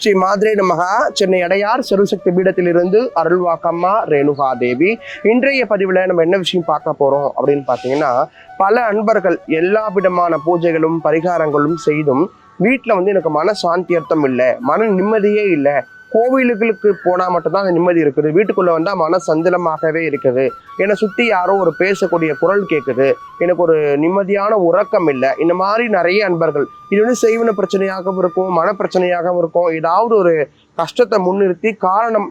ஸ்ரீ மாதிரே நமகா சென்னை அடையார் சிறுசக்தி பீடத்திலிருந்து அருள்வாக்கம்மா ரேணுகா தேவி இன்றைய பதிவில் நம்ம என்ன விஷயம் பார்க்க போகிறோம் அப்படின்னு பார்த்தீங்கன்னா பல அன்பர்கள் எல்லா விதமான பூஜைகளும் பரிகாரங்களும் செய்தும் வீட்டில் வந்து எனக்கு மன சாந்தி அர்த்தம் இல்லை மன நிம்மதியே இல்லை. கோவிலுகளுக்கு போனால் மட்டும்தான் அந்த நிம்மதி இருக்குது. வீட்டுக்குள்ளே வந்தால் மன சஞ்சலமாகவே இருக்குது. என்னை சுற்றி யாரோ ஒரு பேசக்கூடிய குரல் கேட்குது எனக்கு ஒரு நிம்மதியான உறக்கம் இல்லை. இந்த மாதிரி நிறைய அன்பர்கள் இது வந்து செய்வன பிரச்சனையாகவும் இருக்கும் மன பிரச்சனையாகவும் இருக்கும். ஏதாவது ஒரு கஷ்டத்தை முன்னிறுத்தி காரணம்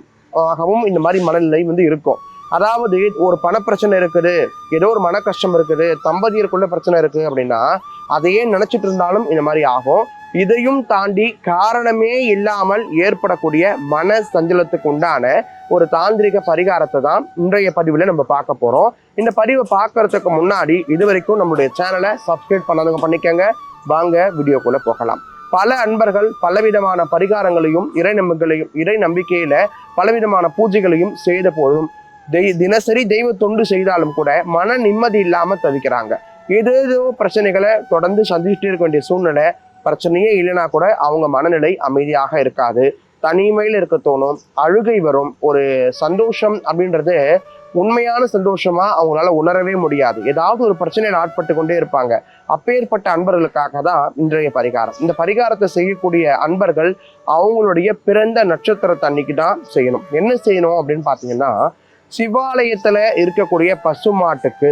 ஆகவும் இந்த மாதிரி மனநிலை வந்து இருக்கும். அதாவது ஒரு பணப்பிரச்சனை இருக்குது. ஏதோ ஒரு மன கஷ்டம் இருக்குது. தம்பதியருக்குள்ள பிரச்சனை இருக்குது அப்படின்னா அதையே நினச்சிட்டு இருந்தாலும் இந்த மாதிரி ஆகும். இதையும் தாண்டி காரணமே இல்லாமல் ஏற்படக்கூடிய மன சஞ்சலத்துக்கு உண்டான ஒரு தாந்திரிக பரிகாரத்தை தான் இன்றைய பதிவில் நம்ம பார்க்க போகிறோம் இந்த பதிவை பார்க்கறதுக்கு முன்னாடி இது வரைக்கும் நம்மளுடைய சேனலை சப்ஸ்கிரைப் பண்ணாதவங்க பண்ணிக்கோங்க. வாங்க வீடியோக்குள்ளே போகலாம். பல அன்பர்கள் பலவிதமான பரிகாரங்களையும் இறை நம்பிக்கைகளையும் இறை நம்பிக்கையில பலவிதமான பூஜைகளையும் செய்த போதும் தெய் தினசரி தெய்வ தொண்டு செய்தாலும் கூட மன நிம்மதி இல்லாமல் தவிக்கிறாங்க. ஏதேதோ பிரச்சனைகளை தொடர்ந்து சந்திச்சுட்டே இருக்க வேண்டிய சூழ்நிலை பிரச்சனையே இல்லைனா கூட அவங்க மனநிலை அமைதியாக இருக்காது. தனிமையில் இருக்க தோணும் அழுகை வரும் ஒரு சந்தோஷம் அப்படின்றது உண்மையான சந்தோஷமா அவங்களால உணரவே முடியாது. ஏதாவது ஒரு பிரச்சனையில் ஆட்பட்டு கொண்டே இருப்பாங்க. அப்பேற்பட்ட அன்பர்களுக்காக தான் இன்றைய பரிகாரம். இந்த பரிகாரத்தை செய்யக்கூடிய அன்பர்கள் அவங்களுடைய பிறந்த நட்சத்திரத்தை அன்னைக்கு தான் செய்யணும். என்ன செய்யணும் அப்படின்னு பார்த்தீங்கன்னா சிவாலயத்துல இருக்கக்கூடிய பசுமாட்டுக்கு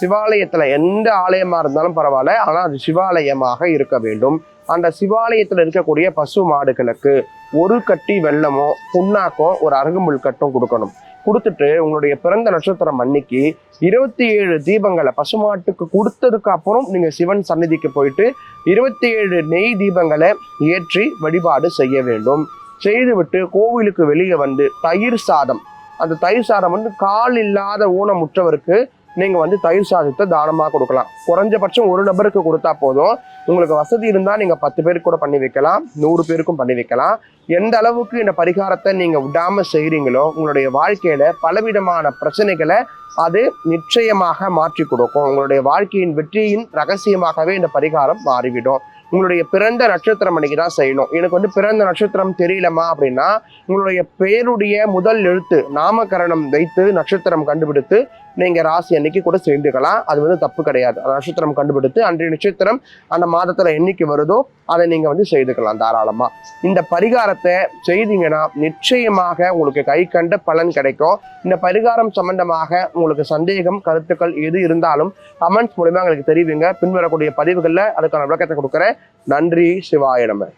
சிவாலயத்தில் எந்த ஆலயமாக இருந்தாலும் பரவாயில்ல. ஆனால் அது சிவாலயமாக இருக்க வேண்டும். அந்த சிவாலயத்தில் இருக்கக்கூடிய பசு மாடுகளுக்கு ஒரு கட்டி வெள்ளமோ புண்ணாக்கோ ஒரு அருகுமுள் கட்டும் கொடுக்கணும். கொடுத்துட்டு உங்களுடைய பிறந்த நட்சத்திரம் அன்னைக்கு இருபத்தி ஏழு தீபங்களை பசுமாட்டுக்கு கொடுத்ததுக்கு அப்புறம் நீங்க சிவன் சந்நிதிக்கு போயிட்டு இருபத்தி ஏழு நெய் தீபங்களை ஏற்றி வழிபாடு செய்ய வேண்டும். செய்துவிட்டு கோவிலுக்கு வெளியே வந்து தயிர் சாதம். அந்த தயிர் சாதம் வந்து கால் இல்லாத ஊனமுற்றவருக்கு நீங்கள் வந்து தயிர் சாதத்தை தானமாக கொடுக்கலாம். குறைஞ்சபட்சம் ஒரு நபருக்கு கொடுத்தா போதும். உங்களுக்கு வசதி இருந்தால் நீங்கள் பத்து பேருக்கு கூட பண்ணி வைக்கலாம். நூறு பேருக்கும் பண்ணி வைக்கலாம். எந்த அளவுக்கு இந்த பரிகாரத்தை நீங்கள் விடாமல் செய்கிறீங்களோ உங்களுடைய வாழ்க்கையில் பலவிதமான பிரச்சனைகளை அது நிச்சயமாக மாற்றி கொடுக்கும். உங்களுடைய வாழ்க்கையின் வெற்றியின் ரகசியமாகவே இந்த பரிகாரம் மாறிவிடும். உங்களுடைய பிறந்த நட்சத்திரம் அன்னைக்கு தான் செய்யணும். எனக்கு வந்து பிறந்த நட்சத்திரம் தெரியலமா அப்படின்னா உங்களுடைய பெயருடைய முதல் எழுத்து நாமகரணம் வைத்து நட்சத்திரம் கண்டுபிடித்து நீங்கள் ராசி அன்னைக்கு கூட சேர்ந்துக்கலாம் அது வந்து தப்பு கிடையாது. நட்சத்திரம் கண்டுபிடித்து அன்றைய நட்சத்திரம் அந்த மாதத்தில் என்னைக்கு வருதோ அதை நீங்கள் வந்து செய்துக்கலாம் தாராளமாக இந்த பரிகாரத்தை செய்தீங்கன்னா நிச்சயமாக உங்களுக்கு கை கண்ட பலன் கிடைக்கும். இந்த பரிகாரம் சம்பந்தமாக உங்களுக்கு சந்தேகம் கருத்துக்கள் எது இருந்தாலும் கமெண்ட்ஸ் மூலிமா எங்களுக்கு தெரிவிங்க. பின்வரக்கூடிய பதிவுகளில் அதுக்கான விளக்கத்தை கொடுக்குறேன். நன்றி. சிவாயிடமே